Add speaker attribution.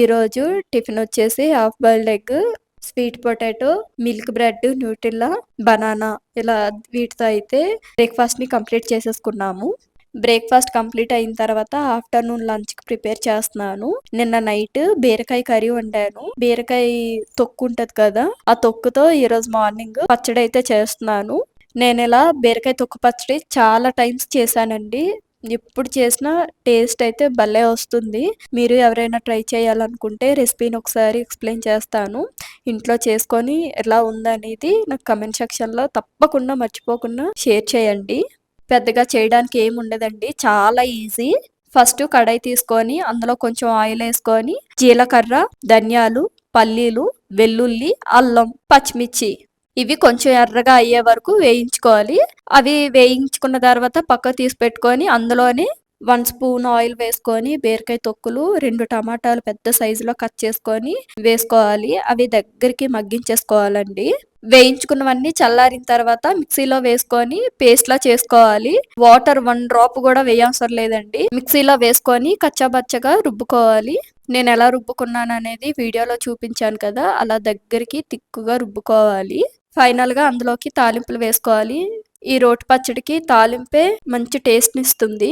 Speaker 1: ఈరోజు టిఫిన్ వచ్చేసి half boiled egg sweet potato milk bread Nutrela banana ఇలా వీటితో అయితే బ్రేక్ఫాస్ట్ని కంప్లీట్ చేసేసుకున్నాము. బ్రేక్ఫాస్ట్ కంప్లీట్ అయిన తర్వాత ఆఫ్టర్నూన్ లంచ్కి ప్రిపేర్ చేస్తున్నాను. నిన్న నైట్ బీరకాయ కర్రీ వండాను. బీరకాయ తొక్కు ఉంటది కదా ఆ తొక్కుతో ఈరోజు మార్నింగ్ పచ్చడి అయితే చేస్తున్నాను. నేను ఇలా బీరకాయ తొక్కు పచ్చడి చాలా టైమ్స్ చేశానండి. ఎప్పుడు చేసినా టేస్ట్ అయితే భలే వస్తుంది. మీరు ఎవరైనా ట్రై చేయాలనుకుంటే రెసిపీని ఒకసారి ఎక్స్ప్లెయిన్ చేస్తాను. ఇంట్లో చేసుకొని ఎలా ఉందనేది నాకు కమెంట్ సెక్షన్లో తప్పకుండా మర్చిపోకుండా షేర్ చేయండి. పెద్దగా చేయడానికి ఏమి ఉండదండి. చాలా ఈజీ. ఫస్ట్ కడాయి తీసుకొని అందులో కొంచెం ఆయిల్ వేసుకొని జీలకర్ర ధనియాలు పల్లీలు వెల్లుల్లి అల్లం పచ్చిమిర్చి ఇవి కొంచెం ఎర్రగా అయ్యే వరకు వేయించుకోవాలి. అవి వేయించుకున్న తర్వాత పక్క తీసి పెట్టుకొని అందులోనే వన్ స్పూన్ ఆయిల్ వేసుకొని బీరకాయ తొక్కులు రెండు టమాటాలు పెద్ద సైజులో కట్ చేసుకొని వేసుకోవాలి. అవి దగ్గరికి మగ్గించేసుకోవాలండి. వేయించుకున్నవన్నీ చల్లారిన తర్వాత మిక్సీలో వేసుకొని పేస్ట్లా చేసుకోవాలి. వాటర్ వన్ డ్రాప్ కూడా వేయవసరం లేదండి. మిక్సీలో వేసుకొని కచ్చాబచ్చగా రుబ్బుకోవాలి. నేను ఎలా రుబ్బుకున్నాను అనేది వీడియోలో చూపించాను కదా అలా దగ్గరికి తిక్కుగా రుబ్బుకోవాలి. ఫైనల్గా అందులోకి తాలింపులు వేసుకోవాలి. ఈ రోటి పచ్చడికి తాలింపే మంచి టేస్ట్ని ఇస్తుంది